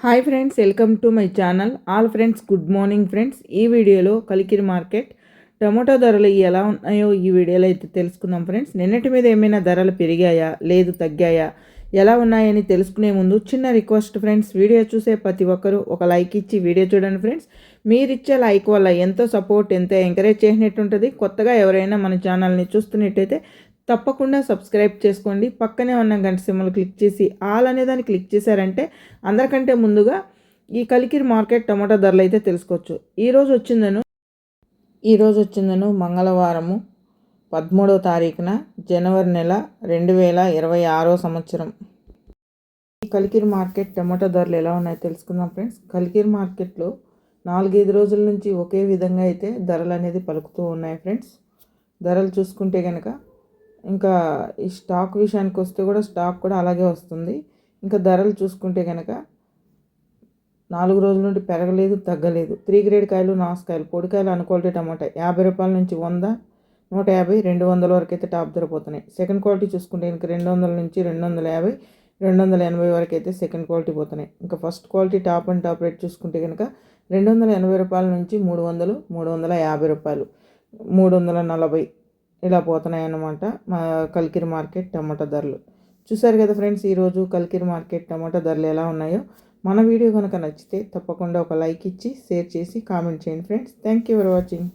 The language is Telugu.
Hi friends welcome to my channel all friends good morning friends ఈ వీడియోలో కలికిరి మార్కెట్ టమాటో ధరలు ఎలా ఉన్నాయో ఈ వీడియోలో అయితే తెలుసుకుందాం ఫ్రెండ్స్ నిన్నటి మీద ఏమైనా ధరలు పెరిగాయా? లేదు తగ్గాయా? ఎలా ఉన్నాయని తెలుసుకునే ముందు చిన్న రిక్వెస్ట్ ఫ్రెండ్స్ వీడియో చూసే ప్రతి ఒక్కరూ ఒక లైక్ ఇచ్చి వీడియో చూడండి ఫ్రెండ్స్ మీరు ఇచ్చే లైక్ వల్ల ఎంతో సపోర్ట్ ఎంతో ఎంకరేజ్ చేసినట్టు ఉంటుంది కొత్తగా ఎవరైనా మన ఛానల్ని చూస్తున్నట్టయితే తప్పకుండా సబ్స్క్రైబ్ చేసుకోండి. పక్కనే ఉన్న గంట సింబల్ క్లిక్ చేసి ఆల్ అనే దాన్ని క్లిక్ చేశారంటే అందరికంటే ముందుగా ఈ కలికిరి మార్కెట్ టమాటా ధరలు అయితే తెలుసుకోవచ్చు. ఈరోజు వచ్చిందను ఈరోజు వచ్చిందను మంగళవారము పదమూడవ తారీఖున జనవరి నెల రెండు వేల ఇరవై ఆరో సంవత్సరం. ఈ కలికిరి మార్కెట్ టమాటా ధరలు ఎలా ఉన్నాయో తెలుసుకుందాం ఫ్రెండ్స్. కలికిరి మార్కెట్లో నాలుగైదు రోజుల నుంచి ఒకే విధంగా అయితే ధరలు అనేది పలుకుతూ ఉన్నాయి ఫ్రెండ్స్. ధరలు చూసుకుంటే కనుక ఇంకా ఈ స్టాక్ విషయానికి వస్తే కూడా స్టాక్ కూడా అలాగే వస్తుంది. ఇంకా ధరలు చూసుకుంటే కనుక నాలుగు రోజుల నుండి పెరగలేదు తగ్గలేదు. త్రీ గ్రేడ్ కాయలు నాసుకాయలు పొడికాయలు అనుక్వాలిటీ టమాటా యాభై రూపాయల నుంచి వంద నూట యాభై రెండు వందల వరకు అయితే టాప్ ధర పోతున్నాయి. సెకండ్ క్వాలిటీ చూసుకుంటే ఇంకా రెండు వందల నుంచి రెండు వందల యాభై రెండు వందల ఎనభై వరకు అయితే సెకండ్ క్వాలిటీ పోతున్నాయి. ఇంకా first quality top and top rate చూసుకుంటే కనుక రెండు వందల ఎనభై రూపాయల నుంచి మూడు వందలు మూడు వందల యాభై రూపాయలు మూడు వందల నలభై ఇలా పోతున్నాయి అన్నమాట మా కల్కిరి మార్కెట్ టమాటా ధరలు. చూసారు కదా ఫ్రెండ్స్ ఈరోజు కల్కిరి మార్కెట్ టమాటా ధరలు ఎలా ఉన్నాయో? మన వీడియో కనుక నచ్చితే తప్పకుండా ఒక లైక్ ఇచ్చి షేర్ చేసి కామెంట్ చేయండి friends. Thank you for watching.